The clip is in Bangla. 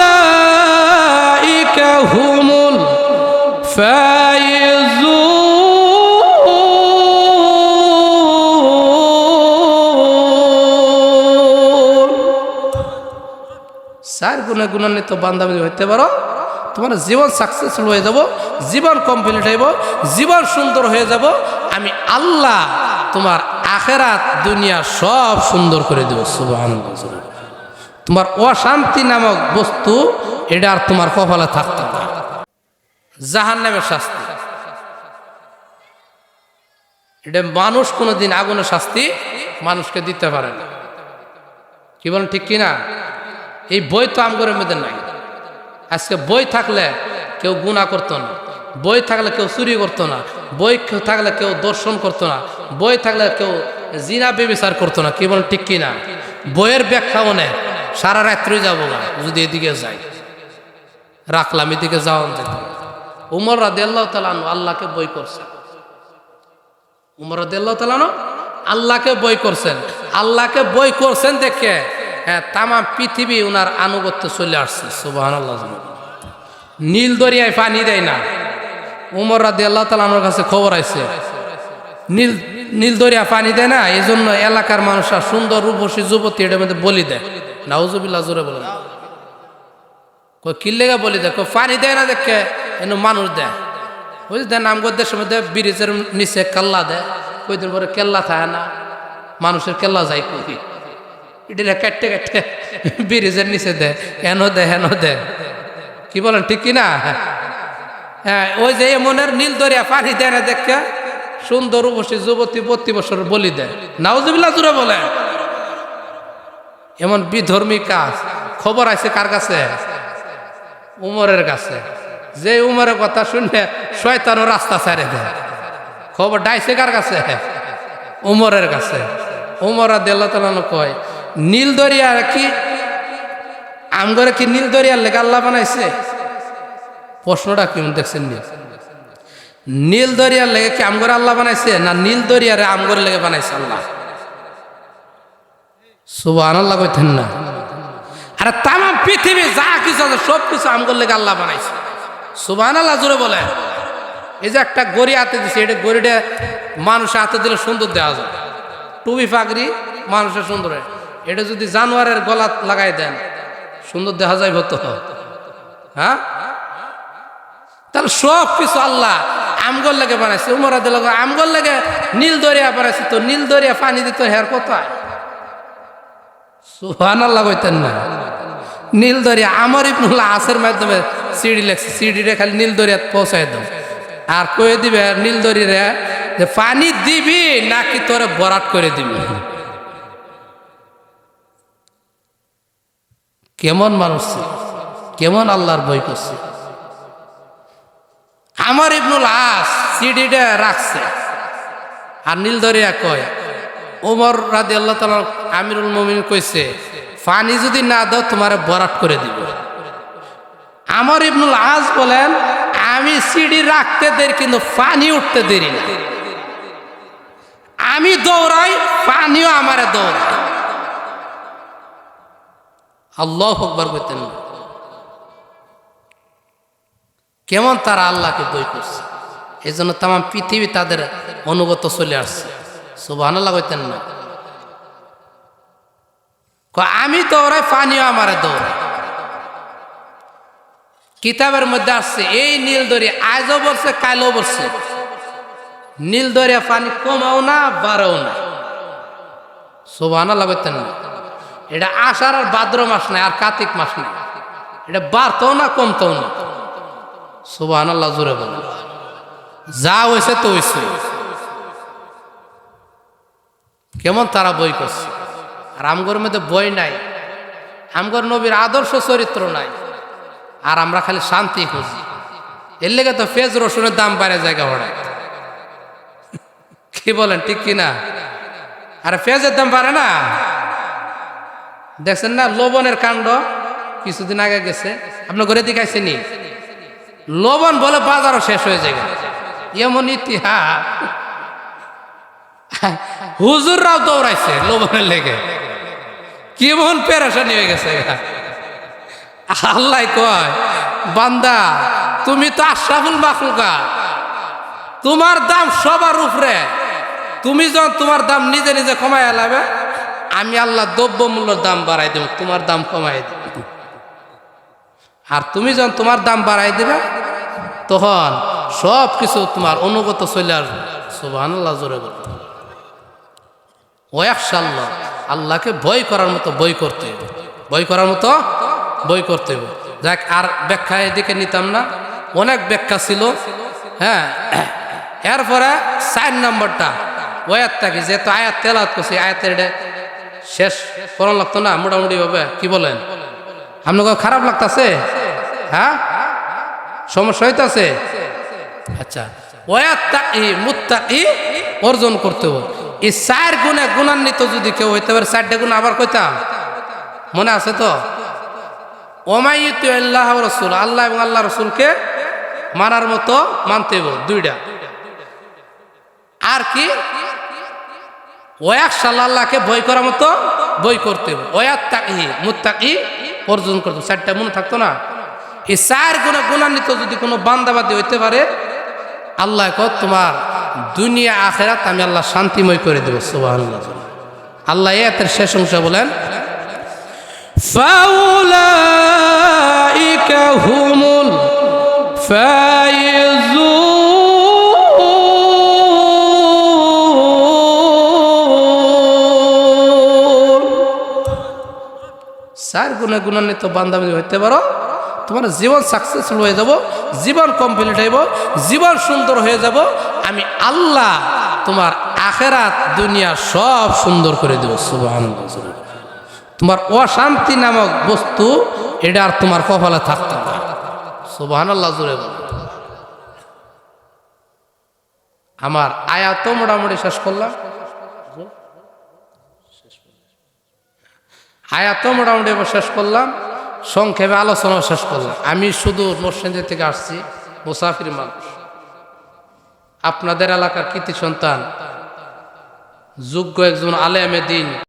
فأولئك هم الفائزون চার গুণে গুণান্বিত বান্দাবাদী হইতে পারো তোমার জীবন সাকসেসফুল হয়ে যাব জীবন কমপ্লিট হইব জীবন সুন্দর হয়ে যাব আমি আল্লাহ তোমার আখেরাত দুনিয়া সব সুন্দর করে দেব সুবহানাল্লাহ তোমার অশান্তি নামক বস্তু, এটা আর তোমার কপালে থাকতে না জাহান নামের শাস্তি। এটা মানুষ কোনোদিন আগুনের শাস্তি মানুষকে দিতে পারে না। কি বলেন, ঠিক কিনা? এই বই তো আমগরের মধ্যে নাই। আজকে বই থাকলে কেউ গুণা করতো না। বই থাকলে কেউ চুরি করতো না। বই থাকলে কেউ দর্শন করতো না। বই থাকলে কেউ জিনা বেবিচার করতো না। কি বলেন, ঠিক কিনা? বইয়ের ব্যাখ্যা মনে সারা রাত্রি যাব না যদি এদিকে যাই। রাখলাম, এদিকে যাওয়া যেত। উমর রাদে আল্লাহ তালান আল্লাহকে বই করছে উমর রাদে আল্লাহ তালানো আল্লাহকে বই করছেন। আল্লাহকে বই করছেন দেখে হ্যাঁ তামাম পৃথিবী ওনার আনুগত্য চলে আসছে। সুবাহ নীল দরিয়ায় পানি দেয় না। উমর রাদে আল্লাহ তালানোর কাছে খবর আছে নীল নীল দরিয়া পানি দেয় না এই জন্য এলাকার মানুষরা সুন্দর রূপসী যুবতী এটার মধ্যে বলি দেয়। নাউজুবিল্লাহ জোরে বলেন। কিল্লেগা বলি দেয় কই পানি দেয় না দেখে, এনে মানুষ দেয়। বুঝলি দেয় নামগর দেশের মধ্যে ব্রিজের নিচে কাল্লা দেয়। কয়দিন পরে কেল্লা থাকে না, মানুষের কেল্লা যায় কই? এটা কাটতে কাটতে ব্রিজের নিচে দেয় হেন দেয় হেন দেয়। কি বলেন, ঠিক কি না হ্যাঁ ওই যে মনের নীল দরিয়া পানি দেয় না দেখে, সুন্দর উপসী যুবতী প্রতি বছর বলি দেয়। নাউজুবিল্লাহ জুড়ে বলে এমন বিধর্মী কাজ। খবর আছে কার কাছে? উমরের কাছে। যে উমরের কথা শুনলে শয়তানো রাস্তা ছাড়ে দেয়। খবর ডাইছে কার কাছে? উমরের কাছে। উমর তালানো কয়, নীল দরিয়া কি? আমগরে কি নীল দরিয়ার লেগে আল্লাহ বানাইছে? প্রশ্নটা কি দেখছেন নি? নীল দরিয়ার লেগে কি আমগরে আল্লাহ বানাইছে, না নীল দরিয়ারে আমগরে লেগে বানাইছে আল্লাহ? সুবাহ আল্লাহ কইতেন না। আরে তাম পৃথিবী যা কিছু আছে, সব কিছু আমগর লেগে আল্লাহ বানাইছে। সুবাহ আল্লাহ জুড়ে বলে এই যে একটা গড়ি হাতে দিছে, এটা গড়িটা মানুষের হাতে দিলে সুন্দর দেওয়া যায়। টুবি ফাগরি মানুষের সুন্দর। এটা যদি জানোয়ারের গলা লাগাই দেন, সুন্দর দেখা যায় তো হ্যাঁ? তাহলে সব কিছু আল্লাহ আমগর লেগে বানাইছে। উমরা দিল আমগর লেগে নীল দরিয়া বানাইছে। তো নীল দরিয়া পানি দিত হের কোথায় সুহান আল্লাহ কইতেন না। নীল দরিয়া, আমার ইবনুল্লাহ আসের মাধ্যমে সিঁড়ি লেখছে। সিঁড়িরে খালি নীল দরিয়াত পৌঁছাই দাও। আর কয়ে দিবে নীল দরিয়ারে যে পানি দিবি, নাকি তোরে বরাট করে দিবি? কেমন মানুষ কেমন আল্লাহর বই করছে? আমার ইবনুল আস সিডিটা রাখছে। আর নীল দরিয়া কয়, ওমর রাদি আল্লাহ তালা আমিরুল মমিন কইছে পানি যদি না দাও তোমার বরাট করে দিব। আমার ইবনুল আজ বলেন আমি সিঁড়ি রাখতে দেরি কিন্তু পানি উঠতে দেরি না। আমি দৌড়াই পানিও আমার দৌড়ায়। আল্লাহ আকবার করতেন কেমন তারা আল্লাহকে বই করছে? এই জন্য তাম পৃথিবী তাদের অনুগত চলে আসছে। সুবাহ কইতেন না। কয়, আমি দৌড়াই পানিও আমার দৌড়াই। কিতাবের মধ্যে আসছে, এই নীল দরিয়া আজও বলছে কালও বলছে নীল দরিয়া পানি কমাও না, বাড়াও না। সোবাহানা লাগাইতেন না। এটা আষাঢ় আর ভাদ্র মাস নাই, আর কার্তিক মাস নাই। এটা বাড়তেও না, কমতেও না। আল্লাহ জুড়ে বলে যা হয়েছে তো হয়েছে কেমন তারা বই করছে। আর আমগর মধ্যে বই নাই। আমগর নবীর আদর্শ চরিত্র নাই। আর আমরা খালি শান্তি খুঁজি। এর লেগে তো পেঁয়াজ রসুনের দাম বাইরে জায়গা ভরায় কি বলেন, ঠিক কি না? আরে পেঁয়াজের দাম বাড়ে না। দেখছেন না, লবণের কাণ্ড কিছুদিন আগে গেছে। আপনার ঘরে দেখাইছেনি লবণ বলে বাজারও শেষ হয়ে যায়। এমন ইতিহাস। হুজুররাও দৌড়াইছে লবণের লেগে। কেমন পেরেশানি হয়ে গেছে আল্লাহ কয়, বান্দা, তুমি তো আশরাফুল মাখলুকা। তোমার দাম সবার উপরে। তুমি যখন তোমার দাম নিজে নিজে কমাই এলাবে আমি আল্লাহ দ্রব্য মূল্যর দাম বাড়াই দেব, তোমার দাম কমাই দেব। আর তুমি যখন তোমার দাম বাড়াই দেবে, তখন সব কিছু তোমার অনুগত চলে আসবে। সুবাহ আল্লাহ জোরে বলবে ওয়াকশাল্লাহ আল্লাহকে বই করার মতো বই করতে হবে বই করার মতো বই করতে হবে যাক, আর ব্যাখ্যা এদিকে নিতাম না। অনেক ব্যাখ্যা ছিল। হ্যাঁ এরপরে চার নম্বরটা। ওয়াত থাকি যেহেতু আয়াত তেলাত করছি আয়াতের এটা শেষ করার লাগতো না মোটামুটি ভাবে কি বলেন? আপনাকে খারাপ লাগতাছে? হ্যাঁ? সমস্যা হইতাছে? আচ্ছা। ওয়াত্তাকি মুত্তাকি অর্জন করতে হবে এই চার গুণে গুণান্বিত যদি কেউ হইতে পারে, চারটে গুণ আবার কইতাম মনে আছে তো? ওমাইতু আল্লাহ রসুল, আল্লাহ এবং আল্লাহ রসুলকে মানার মতো মানতে হবে দুইটা। আর কি? ওয়াক আল্লাহকে বই করার মতো বই করতে হবে ওয়াত তাকি মুত্তাকি অর্জন করতে। চারটা মনে থাকতো না? এই চার গুণে গুণান্বিত যদি কোনো বান্দাবাদী হইতে পারে, আল্লাহ তোমার দুনিয়া, আখেরাত আমি আল্লাহ শান্তিময় করে দেবো সুবাহ আল্লাহ এতের শেষ অংশ বলেন হুমুল চার গুণে গুণান্বিত বান্ধবী হইতে পারো। তোমার জীবন সাকসেসফুল হয়ে যাব, জীবন কমপ্লিট হইব, জীবন সুন্দর হয়ে যাব, আমি আল্লাহ তোমার আখেরাত দুনিয়া সব সুন্দর করে দেব, সুবহানাল্লাহ। তোমার অশান্তি নামক বস্তু, এটা আর তোমার কপালে থাকতে না। সুবাহান আল্লাহ জুড়ে বল। আমার আয়াত মোটামুটি শেষ করলাম। আয়াত মোটামুটি শেষ করলাম। সংক্ষেপে আলোচনা শেষ করলাম। আমি শুধু মোসেন্দ্র থেকে আসছি, মুসাফির মানুষ। আপনাদের এলাকার কৃতি সন্তান, যোগ্য একজন আলেমে দিন